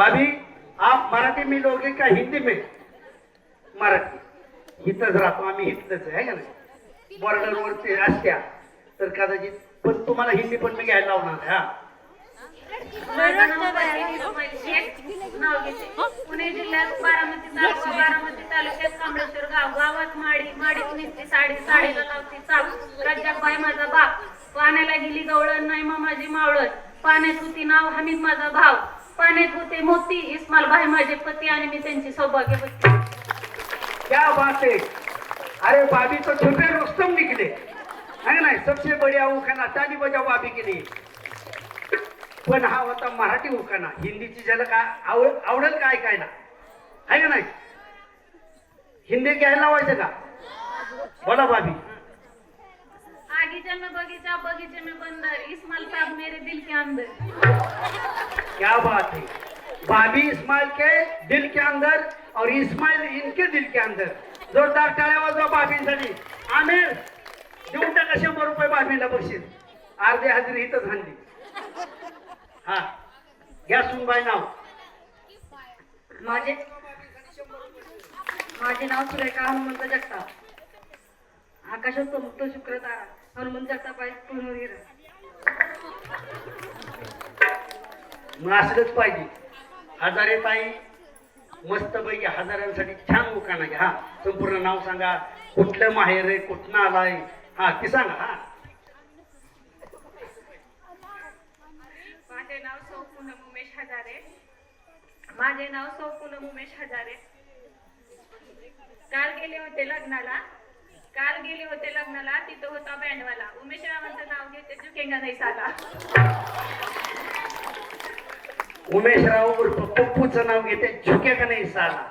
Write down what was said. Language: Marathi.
भाभी आप मराठी में लोगे का हिंदी में? मराठी. इथंच राहतो आम्ही इथलंच आहे का नाही बॉर्डरवर ते असत्या तर कदाचित पण तुम्हाला हिंदी पण मी घ्यायला लावणार हा. पुणे जिल्ह्यात बारामती तालुका बारामती तालुक्यात कांबळेश्वर गाव गावात माडी माडीत निघते साडी साडीला लावते चाप. रज्जाक बाई माझा बाप. पाण्याला गेली गवळण नाही माझी मावळण. पाण्यात होती नाव हमीद माझा भाव. पाण्यात होते मोती इस्माल भाई माझे पती आणि मी त्यांची सौभाग्यवती क्या बात है अरे भाभी तो छोटे रुस्तम निकले. है ना सबसे बढ़िया उखाना ताली बजाव भाभी के लिए पण हा होता मराठी उखाणा हिंदीची झलक आ- आवड आवडेल का ऐकायला? आहे का नाही? हिंदी घ्यायला लावायचं का? बोला भाभी आगीचे में बगीचा बगीचे में बंदर इस्माल साहब मेरे दिल के अंदर. क्या बात है। भाभी इस्माइल के दिल के अंदर और इस्माइल इनके दिल के अंदर। जोरदार टाळ्या वाजवा भाभींसाठी आमिर देऊन टाका शंभर रुपये भाभीला बक्षीस? अर्धे हजेरी इथंच हाणली. हा घ्या सुनबाई नाव. माझे माझे नाव सुरेखा हनुमंत जगताप. आकाशात मुक्त शुक्र हनुमंत जगताप आहे पूर्ण मग असलंच पाहिजे. हजारे ताई मस्त पैकी हजारांसाठी छान दुकान आहे. हा संपूर्ण नाव सांगा. कुठलं माहेर आहे कुठनं आलाय? हा ते सांगा हा. माझे नाव सौ पूनम उमेश हजारे. माझे नाव सौ पूनम उमेश हजारे. काल गेले होते लग्नाला. काल गेले होते लग्नाला तिथं होता बँडवाला. उमेश रावांचं नाव घेते चुकेंगा नाही साला उमेश राव उर्फ पप्पूचं नाव घेते झुक्या का नाही साला?